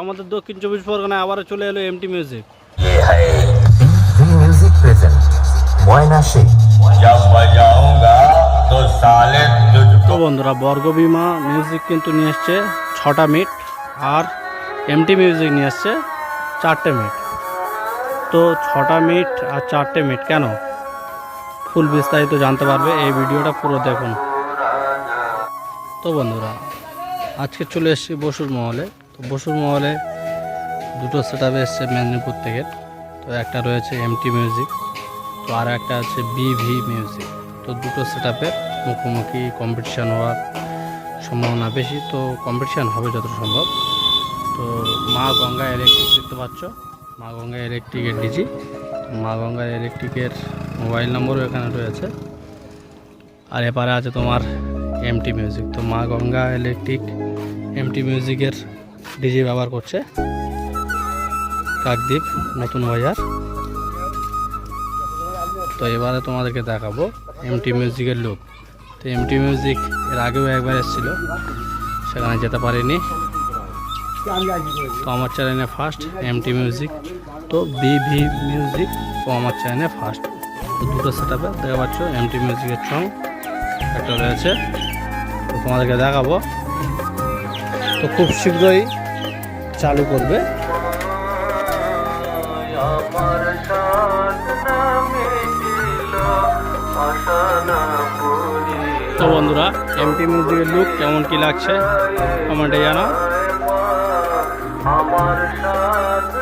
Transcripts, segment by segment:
আমাদের দক্ষিণ চব্বিশ পরগনায় আবারও চলে এলো এমটি মিউজিক মিউজিক তো বন্ধুরা বর্গবিমা মিউজিক কিন্তু নিয়ে এসছে ছটা মিট আর এমটি মিউজিক নিয়ে এসছে চারটে মিট তো ছটা মিট আর চারটে মিট কেন? ফুল বিস্তারিত জানতে পারবে এই ভিডিওটা পুরো দেখুন। তো বন্ধুরা আজকে চলে এসেছি বসুর মহলে। তো বসুর মহলে দুটো সেট আপ এসছে মেদিনীপুর থেকে। তো একটা রয়েছে এমটি মিউজিক তো আর একটা আছে বিভি মিউজিক তো দুটো সেট আপের মুখোমুখি কম্পিটিশান হওয়ার সম্ভাবনা বেশি, তো কম্পিটিশান হবে যত সম্ভব। তো মা গঙ্গা ইলেকট্রিক দেখতে পাচ্ছ? মা গঙ্গা ইলেকট্রিকের ডিজি মা গঙ্গা ইলেকট্রিকের মোবাইল নম্বরও এখানে রয়েছে। আর এপারে আছে তোমার এমটি মিউজিক তো মা গঙ্গা ইলেকট্রিক এমটি মিউজিকের ডিজি ব্যবহার করছে। কাকদ্বীপ, নতুন বাজার। তো এবারে তোমাদেরকে দেখাবো এমটি মিউজিকের লুক তো এমটি মিউজিক এর আগেও একবার এসেছিল, সেখানে যেতে পারিনি। তো আমার চ্যানেলে ফার্স্ট এমটি মিউজিক তো বিভি মিউজিক ও আমার চ্যানেলে ফার্স্ট তো দুটো সেট আপে দেখা পাচ্ছ এমটি মিউজিকের সং একটা রয়েছে। তো তোমাদেরকে দেখাবো। তো খুব শীঘ্রই চালু করবে। তো বন্ধুরা এমটি মিউজিকের লুক কেমন কি লাগছে? কমেন্টে জানাও। আমার সাথ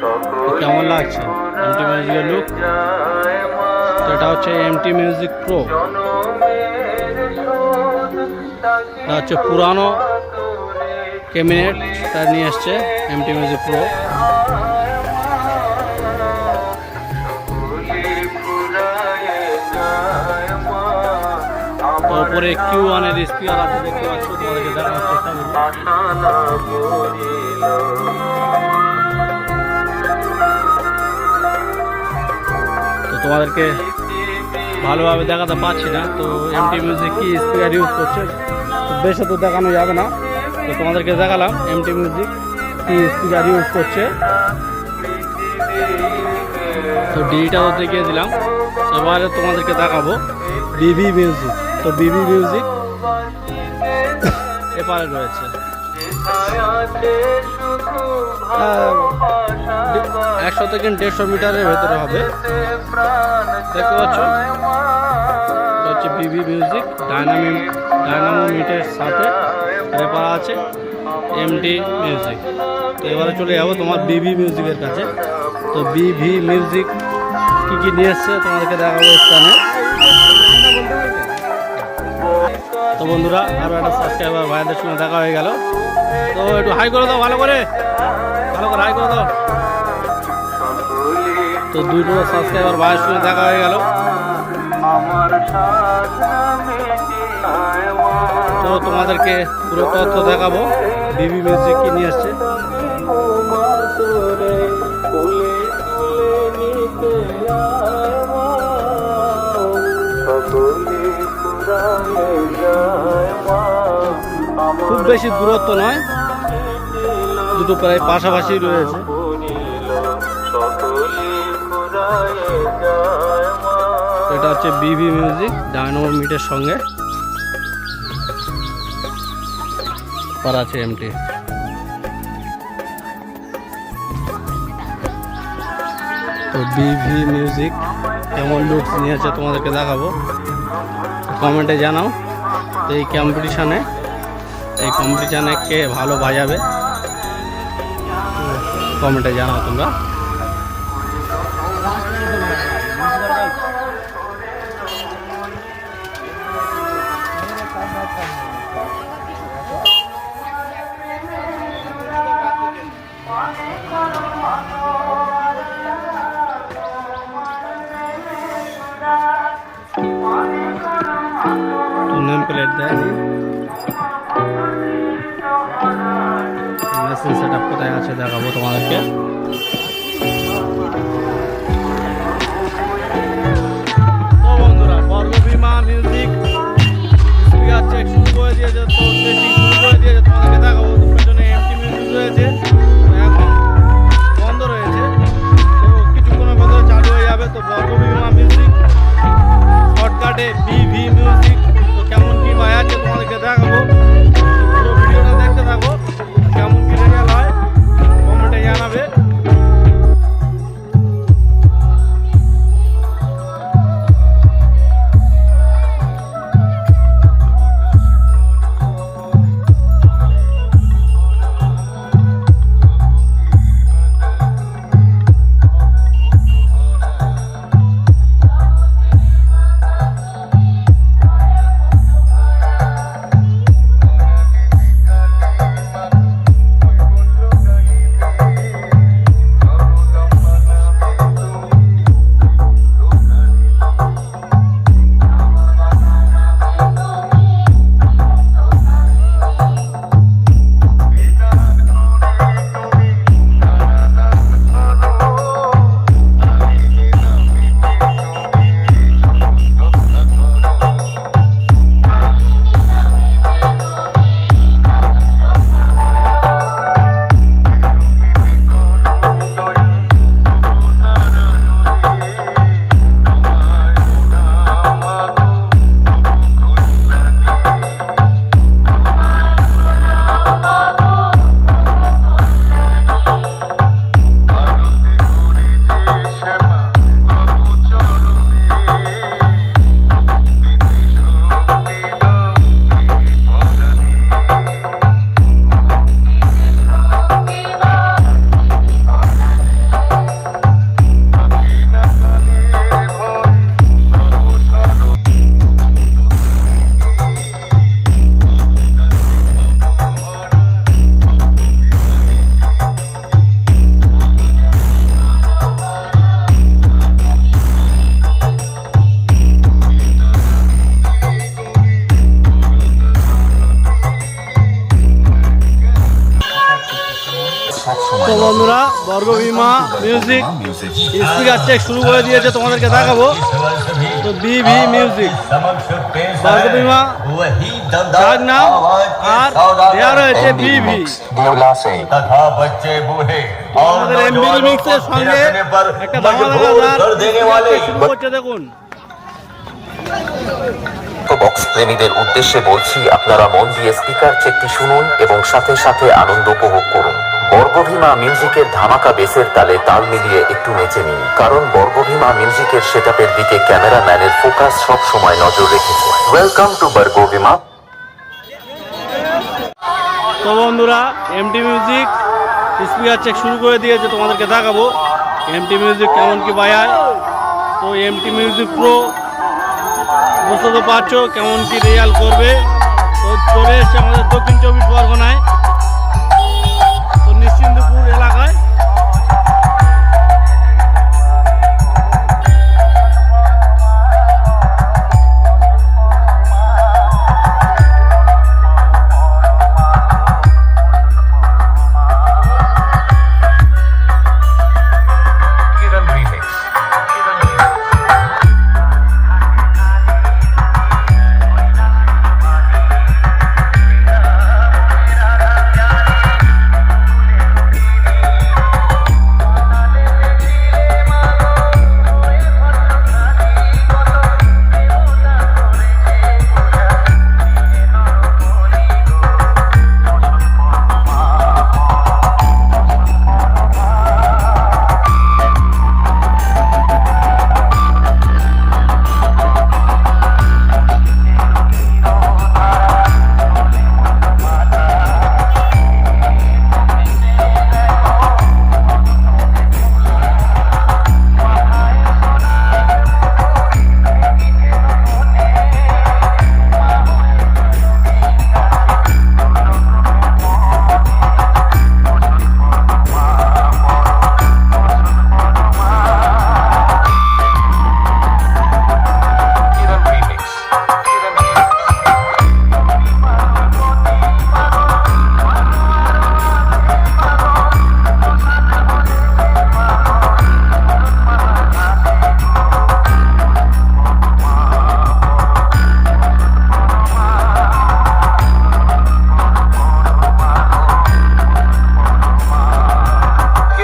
সকল কেমন লাগছে? এমটি মিউজিকের লুক এটা হচ্ছে এমটি মিউজিক প্রো এটা হচ্ছে পুরানো ক্যাবিনেট তার নিয়ে এসছে এমটি মিউজিক প্রো সকলে ফুরায়ে যায় মা তো উপরে কিউ ওয়ানের স্পিকার আছে, দেখতে পাচ্ছ, তোমাদেরকে দেখানোর চেষ্টা করব। তো তোমাদেরকে ভালোভাবে দেখাতে পারছি না। তো এমটি মিউজিক কি স্পিকার ইউজ করছে? তো বেশি তো দেখানো যাবে না। তো তোমাদেরকে দেখালাম এমটি মিউজিক কি স্পিকার ইউজ করছে। তো ডিজিটাল দেখিয়ে দিলাম তো এবারে তোমাদেরকে দেখাবো বিবি মিউজিক তো বিবি মিউজিক এপারে রয়েছে। একশো থেকে দেড়শো মিটারের ভেতরে হবে। দেখতে পাচ্ছ? হচ্ছে বিবি মিউজিক ডায়নামি ডায়নামো মিটের সাথে রেপার আছে এমডি মিউজিক তো এবারে চলে যাব তোমার বিবি মিউজিকের কাছে। তো বিভি মিউজিক কী কী নিয়ে এসছে তোমাদেরকে দেখাবো স্থানে তো বন্ধুরা আরও একটা সাবস্ক্রাইবার ভাইদের সঙ্গে দেখা হয়ে গেল। তো একটু হাই করে দাও, ভালো করে। ভালো করে হাই করে দাও। তো দুটো সাবস্ক্রাইবার ভাইয়ের সঙ্গে দেখা হয়ে গেল। তো তোমাদেরকে পুরো তথ্য দেখাবো। বিবি মিউজিক কি নিয়ে আসছে। খুব বেশি দূরত্ব নয়। দুটো প্রায় পাশাপাশি রয়েছে। এটা হচ্ছে বিবি মিউজিক ডায়নামো মিটের সঙ্গে। করা আছে এমটি তো বিভি মিউজিক কেমন লুকস নিয়েছে তোমাদেরকে দেখাবো। কমেন্টে জানাও। তো এই কম্পিটিশানে এই কম্পিটিশানে কে ভালো বাজাবে? কমেন্টে জানাও তোমরা। মেশিন সেট আপ কোথায় আছে দেখাবো তোমাদেরকে। বন্ধুরা বন্ধুরা বিমা মিউজিক স্পিকার চেক তো শুরু করে দিয়েছে অর্ঘভীমা মিউজিক স্পিকার চেক শুরু করে দিয়েছে তোমাদেরকে দেখাবো। তো বিভি মিউজিক অর্ঘভীমা ডাক নাম আর দেয়া রয়েছে বিভি আমাদের এমবি মিক্সের সঙ্গে একটা ধামাধামাদার শুরু করছে দেখুন। বক্স প্রেমীদের উদ্দেশ্যে বলছি আপনারা মন দিয়ে স্পিকার চেকটি শুনুন এবং সাথে সাথে আনন্দ উপভোগ করুন। বর্গভীমা মিউজিকের ধামাকা বেসের তালে তাল মিলিয়ে একটু নেচে নিন। কারণ বর্গভীমা মিউজিকের সেটআপের দিকে ক্যামেরাম্যানের ফোকাস সব সময় নজর রেখেছে। Welcome to Bargabhima. তো বন্ধুরা এমটি মিউজিক স্পিকার চেক শুরু করে দিয়েছে, তোমাদেরকে দেখাবো। এমটি মিউজিক কেমন কি বাজায়? তো এমটি মিউজিক প্রো বুঝতে তো পারছ কেমন কি রেজাল্ট করবে। তো চলে এসছে আমাদের দক্ষিণ চব্বিশ পরগনায়।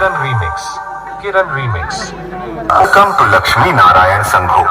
Kiran remix Kiran remix come to Lakshmi Narayan संघो